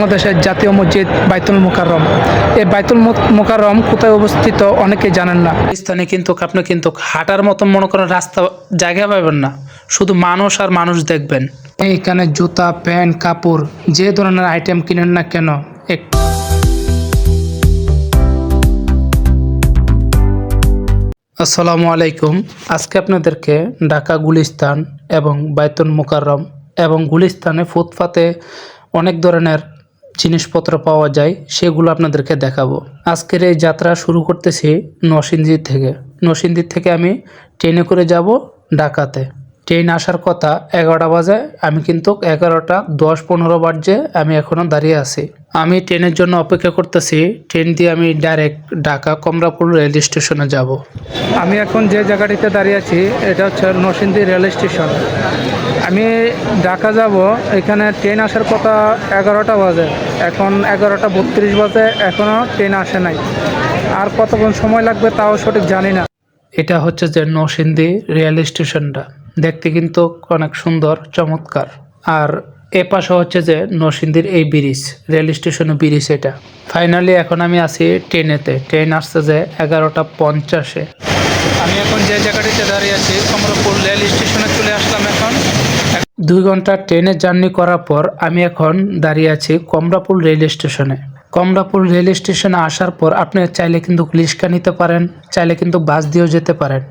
বাংলাদেশের জাতীয় মসজিদ বাইতুল মোকাররম। এই বাইতুল মোকাররম কোথায় অবস্থিত অনেকে জানেন না। স্থানে কিন্তু আপনি কিন্তু হাঁটার মতো মনে করেন রাস্তা জায়গা পাবেন না। শুধু মানুষ আর মানুষ দেখবেন। এইখানে জুতা প্যান্ট কাপড় যে ধরনের আইটেম কিনেন না কেন এক আসসালামু আলাইকুম। আজকে আপনাদেরকে ঢাকা গুলিস্তান এবং বাইতুল মোকাররম এবং গুলিস্তানে ফুটপাতে অনেক ধরনের জিনিসপত্র পাওয়া যায়, সেগুলো আপনাদেরকে দেখাবো। আজকের এই যাত্রা শুরু করতেছি নরসিংদী থেকে। নসিন্দির থেকে আমি ট্রেনে করে যাব ঢাকাতে। ট্রেন আসার কথা এগারোটা বাজে আমি কিন্তু এগারোটা দশ পনেরো বাজে আমি এখনও দাঁড়িয়ে আছি। আমি ট্রেনের জন্য অপেক্ষা করতেছি ট্রেন দিয়ে আমি ডাইরেক্ট ঢাকা কমলাপুর রেল স্টেশনে যাব। আমি এখন যে জায়গাটিতে দাঁড়িয়ে আছি এটা হচ্ছে নরসিংদী রেল স্টেশন। আমি ঢাকা যাব এখানে ট্রেন আসার কথা এগারোটা বাজে এখন এগারোটা বত্রিশ বাজে এখনও ট্রেন আসে নাই। আর কতক্ষণ সময় লাগবে তাও সঠিক জানি না। এটা হচ্ছে যে নরসিংদী রেল স্টেশনটা। দেখতে কিন্তু অনেক সুন্দর, চমৎকার। আর এ পাশে হচ্ছে যে নরসিংদীর এই ব্রিজ, রেল স্টেশনের ব্রিজ এটা। ফাইনালি এখন আমি আছি ট্রেনেতে। ট্রেন আসছে যে এগারোটা পঞ্চাশে। আমি এখন যে জায়গাটিতে দাঁড়িয়ে আছি, কমলাপুর রেল স্টেশনে চলে আসলাম এখন। দুই ঘণ্টা ট্রেনে জার্নি করার পর আমি এখন দাঁড়িয়ে আছি কমলাপুর রেল স্টেশনে। কমলাপুর রেল স্টেশনে আসার পর আপনি চাইলে কিন্তু রিক্সা নিতে পারেন, চাইলে কিন্তু বাস দিয়েও যেতে পারেন।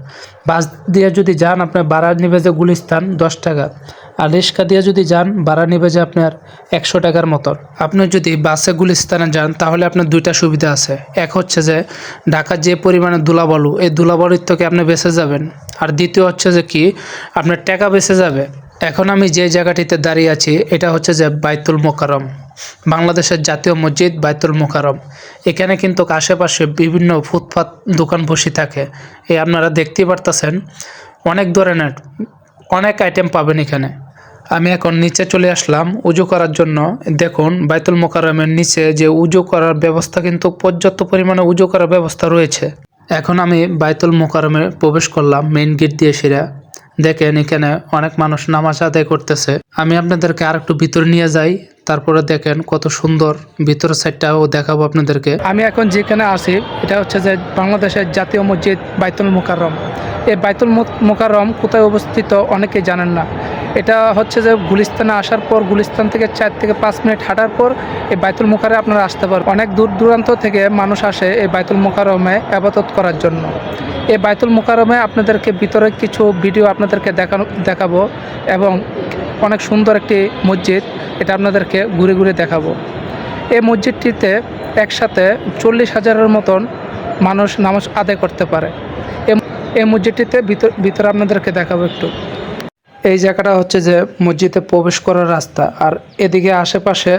বাস দিয়ে যদি যান আপনার ভাড়া নেবে যে গুলিস্তান, দশ টাকা। আর রিক্সা দিয়ে যদি যান, ভাড়া নেবে যে আপনার একশো টাকার মতন। আপনি যদি বাসে গুলিস্তানে যান, তাহলে আপনার দুইটা সুবিধা আছে। এক হচ্ছে যে, ঢাকার যে পরিমাণে ধুলাবালু, এই ধুলাবালুর থেকে আপনি বেঁচে যাবেন। আর দ্বিতীয় হচ্ছে যে কি, আপনার টাকা বেঁচে যাবে। এখন আমি যে জায়গাটিতে দাঁড়িয়ে আছি, এটা হচ্ছে যে বাইতুল মোকারম বাংলাদেশের জাতীয় মসজিদ বাইতুল মোকারম এখানে কিন্তু আশেপাশে বিভিন্ন ফুটপাত, দোকান বসে থাকে। এই আপনারা দেখতেই পারতেছেন, অনেক ধরনের, অনেক আইটেম পাবেন এখানে। আমি এখন নিচে চলে আসলাম, উজু করার জন্য। দেখুন, বাইতুল মোকারমের নিচে যে উজু করার ব্যবস্থা কিন্তু পর্যাপ্ত পরিমাণে উজু করার ব্যবস্থা রয়েছে। এখন আমি বাইতুল মোকারমে প্রবেশ করলাম মেইন গেট দিয়ে সেরা। দেখেন, এখানে অনেক মানুষ নামাজ আদায় করতেছে। আমি আপনাদেরকে আর একটু ভিতরে নিয়ে যাই, তারপরে দেখেন কত সুন্দর ভিতরের সাইডটাও দেখাবো আপনাদেরকে। আমি এখন যেখানে আছি, এটা হচ্ছে যে বাংলাদেশের জাতীয় মসজিদ বাইতুল মোকাররম। এই বাইতুল মোকাররম কোথায় অবস্থিত অনেকে জানেন না। এটা হচ্ছে যে গুলিস্তানে আসার পর, গুলিস্তান থেকে চার থেকে পাঁচ মিনিট হাঁটার পর এই বাইতুল মুখারে আপনারা আসতে পারবেন। অনেক দূর দূরান্ত থেকে মানুষ আসে এই বাইতুল মোকারমে আবাদত করার জন্য। এই বাইতুল মোকারমে আপনাদেরকে ভিতরে কিছু ভিডিও আপনাদেরকে দেখানো, দেখাবো এবং অনেক সুন্দর একটি মসজিদ এটা আপনাদেরকে ঘুরে ঘুরে দেখাবো। এই মসজিদটিতে একসাথে চল্লিশ হাজারের মতন মানুষ নামাজ আদায় করতে পারে। এই মসজিদটিতে ভিতর, ভিতরে আপনাদেরকে দেখাবো একটু। এই জায়গাটা হচ্ছে যে মসজিদে প্রবেশ করার রাস্তা। আর এদিকে আশেপাশে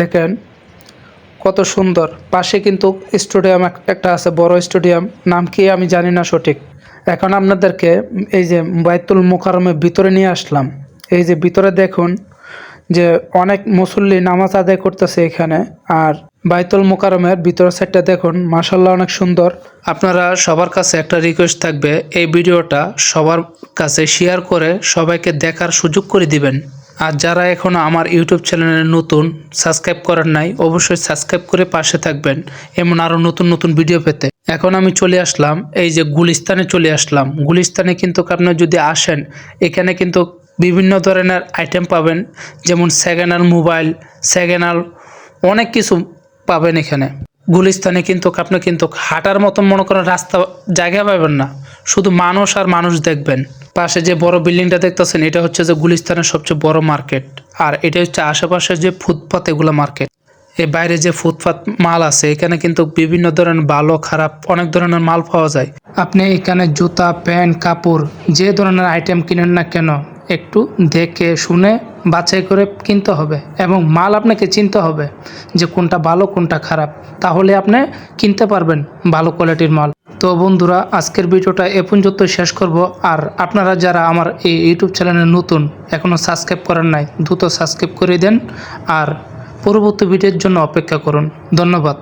দেখেন কত সুন্দর। পাশে কিন্তু স্টেডিয়াম একটা আছে, বড় স্টেডিয়াম। নাম কি আমি জানি না সঠিক। এখন আপনাদেরকে এই যে বাইতুল মুখারমের ভিতরে নিয়ে আসলাম। এই যে ভিতরে দেখুন যে অনেক মুসল্লি নামাজ আদায় করতেছে এখানে। আর বাইতুল মোকারমের ভিতর সাইডটা দেখুন মাসাল্লাহ অনেক সুন্দর। আপনারা সবার কাছে একটা রিকোয়েস্ট থাকবে, এই ভিডিওটা সবার কাছে শেয়ার করে সবাইকে দেখার সুযোগ করে দিবেন। আর যারা এখনও আমার ইউটিউব চ্যানেলে নতুন সাবস্ক্রাইব করার নাই, অবশ্যই সাবস্ক্রাইব করে পাশে থাকবেন, এমন আরও নতুন নতুন ভিডিও পেতে। এখন আমি চলে আসলাম, এই যে গুলিস্তানে চলে আসলাম। গুলিস্তানে কিন্তু আপনার যদি আসেন, এখানে কিন্তু বিভিন্ন ধরনের আইটেম পাবেন, যেমন সেকেন্ড মোবাইল সেকেন্ড অনেক কিছু পাবেন এখানে। গুলিস্তানে কিন্তু, আপনি কিন্তু হাঁটার মতন মনে করেন রাস্তা, জায়গা পাবেন না। শুধু মানুষ আর মানুষ দেখবেন। পাশে যে বড় বিল্ডিংটা দেখতেছেন, এটা হচ্ছে যে গুলিস্তানের সবচেয়ে বড় মার্কেট। আর এটা হচ্ছে আশেপাশে যে ফুটপাত, এগুলো মার্কেট। এই বাইরে যে ফুটপাত মাল আছে, এখানে কিন্তু বিভিন্ন ধরনের ভালো, খারাপ, অনেক ধরনের মাল পাওয়া যায়। আপনি এখানে জুতা, প্যান্ট, কাপড়, যে ধরনের আইটেম কিনেন না কেন, একটু দেখে শুনে বাছাই করে কিনতে হবে এবং মাল আপনাকে চিনতে হবে যে কোনটা ভালো, কোনটা খারাপ। তাহলে আপনি কিনতে পারবেন ভালো কোয়ালিটির মাল। তো বন্ধুরা, আজকের ভিডিওটা এ পর্যন্ত শেষ করব। আর আপনারা যারা আমার এই ইউটিউব চ্যানেলে নতুন এখনও সাবস্ক্রাইব করেন নাই, দ্রুত সাবস্ক্রাইব করে দেন। আর পরবর্তী ভিডিওর জন্য অপেক্ষা করুন। ধন্যবাদ।